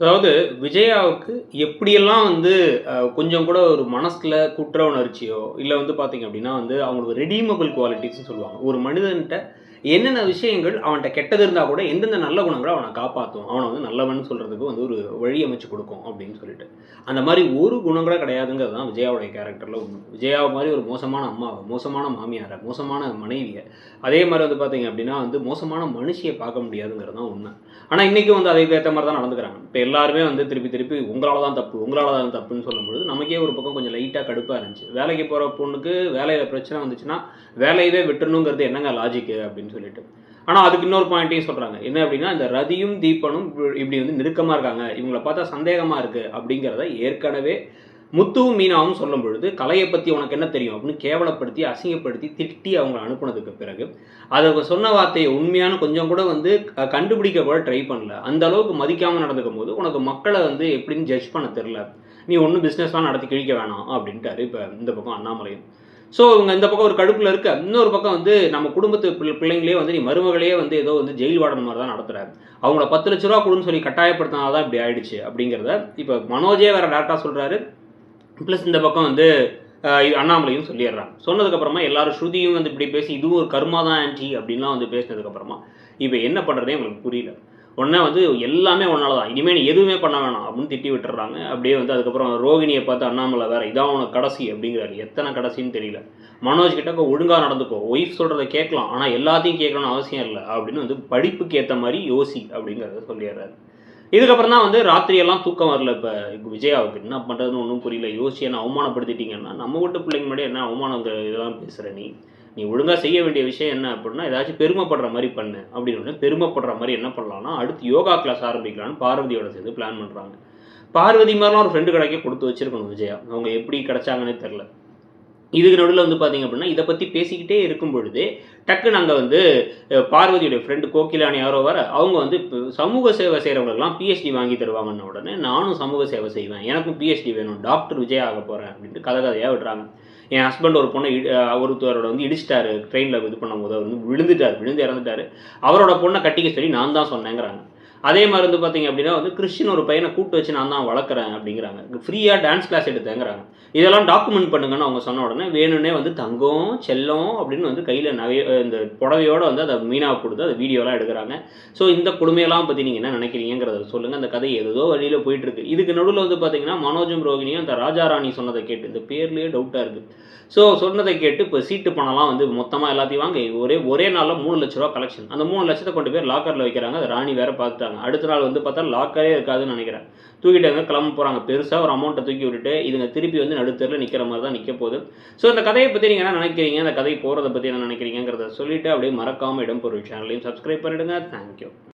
அதாவது விஜயாவுக்கு எப்படியெல்லாம் வந்து கொஞ்சம் கூட ஒரு மனசில் குற்ற உணர்ச்சியோ இல்லை வந்து பார்த்தீங்க அப்படின்னா வந்து அவங்களுக்கு ரெடீமபிள் குவாலிட்டிஸ்ன்னு சொல்லுவாங்க. ஒரு மனிதன்கிட்ட என்னென்ன விஷயங்கள் அவன்கிட்ட கெட்டது இருந்தால் கூட எந்தெந்த நல்ல குணங்களை அவனை காப்பாற்றும் அவனை வந்து நல்லவன் சொல்கிறதுக்கு வந்து ஒரு வழி அமைச்சு கொடுக்கும் அப்படின்னு சொல்லிட்டு. அந்த மாதிரி ஒரு குணம் கூட கிடையாதுங்கிறது தான் விஜயாவுடைய கேரக்டரில் ஒன்று விஜயாவை மாதிரி ஒரு மோசமான அம்மாவை மோசமான மாமியாரை மோசமான மனைவியை அதே மாதிரி வந்து பார்த்தீங்க அப்படின்னா வந்து மோசமான மனுஷியை பார்க்க முடியாதுங்கிறது தான் உண்மை. ஆனால் இன்றைக்கும் வந்து அதுக்கு ஏற்ற மாதிரி தான் நடந்துக்கிறாங்க. இப்போ எல்லாருமே வந்து திருப்பி திருப்பி உங்களால் தான் தப்பு உங்களால் தான் தப்புன்னு சொல்லும்பொழுது நமக்கே ஒரு பக்கம் கொஞ்சம் லைட்டாக கடுப்பாக இருந்துச்சு. வேலைக்கு போகிற பொண்ணுக்கு வேலையில் பிரச்சனை வந்துச்சுன்னா வேலையவே விட்டுணுங்கிறது என்னங்க லாஜிக்கு அப்படின்னு சொல்லிட்டு. ஆனால் அதுக்கு இன்னொரு பாயிண்ட்டையும் சொல்கிறாங்க என்ன அப்படின்னா இந்த ரதியும் தீபனும் இப்படி வந்து நெருக்கமாக இருக்காங்க. இவங்களை பார்த்தா சந்தேகமாக இருக்குது அப்படிங்கிறத ஏற்கனவே முத்துவும் மீனாவும் சொல்லும் பொழுது கலையை பற்றி உனக்கு என்ன தெரியும் அப்படின்னு கேவலப்படுத்தி அசிங்கப்படுத்தி திட்டி அவங்களை அனுப்புனதுக்கு பிறகு அதை சொன்ன வார்த்தையை உண்மையான கொஞ்சம் கூட வந்து கண்டுபிடிக்க கூட ட்ரை பண்ணல. அந்த அளவுக்கு மதிக்காமல் நடந்துக்கும் போது உனக்கு மக்களை வந்து எப்படின்னு ஜட்ஜ் பண்ண தெரில நீ ஒன்றும் பிஸ்னஸ்லாம் நடத்தி கிழிக்க வேணாம் அப்படின்ட்டாரு இப்போ இந்த பக்கம் அண்ணாமலையும். ஸோ இவங்க இந்த பக்கம் ஒரு கடுப்பில் இருக்க. இன்னொரு பக்கம் வந்து நம்ம குடும்பத்து பிள்ளைங்களே வந்து நீ மருமகளே வந்து ஏதோ வந்து ஜெயில் வார்டன் மாதிரி தான் நடத்துகிறேன் அவங்கள பத்து லட்ச ரூபா கொடுன்னு சொல்லி கட்டாயப்படுத்தினா தான் இப்படி ஆயிடுச்சு அப்படிங்கிறத இப்போ மனோஜே வேறு டேரக்டாக சொல்கிறாரு ப்ளஸ் இந்த பக்கம் வந்து அண்ணாமலையும் சொல்லிடுறாங்க. சொன்னதுக்கப்புறமா எல்லாரும் ஸ்ருதியும் வந்து இப்படி பேசி இதுவும் ஒரு கர்மா தான் ஆன்டி அப்படின்லாம் வந்து பேசினதுக்கப்புறமா இப்போ என்ன பண்ணுறதே உங்களுக்கு புரியல. உடனே வந்து எல்லாமே உன்னால தான் இனிமேல் நீ எதுவுமே பண்ண வேணாம் அப்படின்னு திட்டி விட்டுறாங்க. அப்படியே வந்து அதுக்கப்புறம் ரோகிணியை பார்த்து அண்ணாமலை வேற இதான் உனக்கு கடைசி அப்படிங்கிறாரு. எத்தனை கடைசின்னு தெரியல. மனோஜ் கிட்ட ஒழுங்காக நடந்துக்கோ. ஒய்ஃப் சொல்கிறத கேட்கலாம். ஆனால் எல்லாத்தையும் கேட்கணும்னு அவசியம் இல்லை அப்படின்னு வந்து படிப்புக்கு ஏற்ற மாதிரி யோசி அப்படிங்கிறத சொல்லிடுறாரு. இதுக்கப்புறம் தான் வந்து ராத்திரியெல்லாம் தூக்கம் வரல இப்போ. விஜயாவுக்கு என்ன பண்ணுறதுன்னு ஒன்றும் புரியல. யோசிச்சு என்ன அவமானப்படுத்திட்டீங்கன்னா நம்ம வீட்டு பிள்ளைங்க முன்னாடி என்ன அவமானம் இதெல்லாம் பேசுகிற நீ? நீ ஒழுங்காக செய்ய வேண்டிய விஷயம் என்ன அப்படின்னா ஏதாச்சும் பெருமைப்படுற மாதிரி பண்ணு. அப்படின்னு பெருமைப்படுற மாதிரி என்ன பண்ணலாம்னா அடுத்து யோகா கிளாஸ் ஆரம்பிக்கலாம்னு பார்வதியோட சேர்ந்து பிளான் பண்ணுறாங்க பார்வதி மாதிரிலாம் ஒரு ஃப்ரெண்டு கிடைக்க கொடுத்து வச்சிருக்கணும் விஜயா. அவங்க எப்படி கிடைச்சாங்கன்னே தெரில இதுக்கு நடுவில் வந்து பார்த்தீங்க அப்படின்னா இதை பற்றி பேசிக்கிட்டே இருக்கும் பொழுதே டக்குன்னு அங்கே வந்து பார்வதியுடைய ஃப்ரெண்டு கோகிலானி யாரோ வர அவங்க வந்து இப்போ சமூக சேவை செய்கிறவங்களுக்குலாம் பிஹெச்டி வாங்கி தருவாங்கன்ன உடனே நானும் சமூக சேவை செய்வேன். எனக்கும் பிஹெச்டி வேணும். டாக்டர் விஜய் ஆக போகிறேன் அப்படின்ட்டு கதை கதையாக விடுறாங்க. என் ஹஸ்பண்ட் ஒரு பொண்ணை இடி- ஒருத்தரோட வந்து இடிச்சிட்டாரு ட்ரெயினில் இது பண்ணும்போது அவர் வந்து விழுந்துட்டார் விழுந்து இறந்துட்டாரு. அவரோட பொண்ணை கட்டிக்க சொல்லி நான் தான் சொன்னேங்கிறாங்க. அதே மாதிரி வந்து பார்த்தீங்க அப்படின்னா வந்து கிறிஸ்டின் ஒரு பையனை கூட்டு வச்சு நான் தான் வளர்க்குறேன் அப்படிங்கிறாங்க. ஃப்ரீயாக டான்ஸ் கிளாஸ் எடுத்தேங்கிறாங்க. இதெல்லாம் டாக்குமெண்ட் பண்ணுங்கன்னு அவங்க சொன்ன உடனே வேணும்னே வந்து தங்கம் செல்லம் அப்படின்னு வந்து கையில் நகை இந்த புடவையோடு வந்து அதை மீனாக கொடுத்து அதை வீடியோலாம் எடுக்கிறாங்க. ஸோ இந்த கொடுமையெல்லாம் பற்றி நீங்கள் என்ன நினைக்கிறீங்கிறத சொல்லுங்கள் அந்த கதை ஏதோ வழியில் போயிட்டுருக்கு. இதுக்கு நடுவில் வந்து பார்த்தீங்கன்னா மனோஜும் ரோகிணியும் அந்த ராஜாராணி சொன்னதை கேட்டு இந்த பேர்லேயே டவுட்டாக இருக்குது ஸோ சொன்னதை கேட்டு இப்போ சீட்டு பணம்லாம் வந்து மொத்தமாக எல்லாத்தையும் வாங்க. ஒரே ஒரே நாளில் மூணு லட்ச ரூபா கலெக்ஷன் அந்த மூணு லட்சத்தை கொண்டு போய் லாக்கரில் வைக்கிறாங்க. அதை ராணி வேற பார்த்துட்டாங்க அடுத்த நாள் வந்து பார்த்தா லாக்கரே இருக்காதுன்னு நினைக்கிறேன். தூக்கிட்டாங்க கிளம்ப போகிறாங்க பெருசாக ஒரு அமௌண்ட்டை தூக்கி விட்டுட்டு இதுங்க திருப்பி வந்து நடுத்தரில் நிற்கிற மாதிரி தான் நிற்க போகுது. ஸோ இந்த கதையை பற்றி நீங்கள் என்ன நினைக்கிறீங்க? அந்த கதை போகிறத பற்றி என்ன நினைக்கிறீங்கிறத சொல்லிட்டு அப்படியே மறக்காமல் இடம்பொருள் சேனலையும் சப்ஸ்கிரைப் பண்ணிவிடுங்க தேங்க்யூ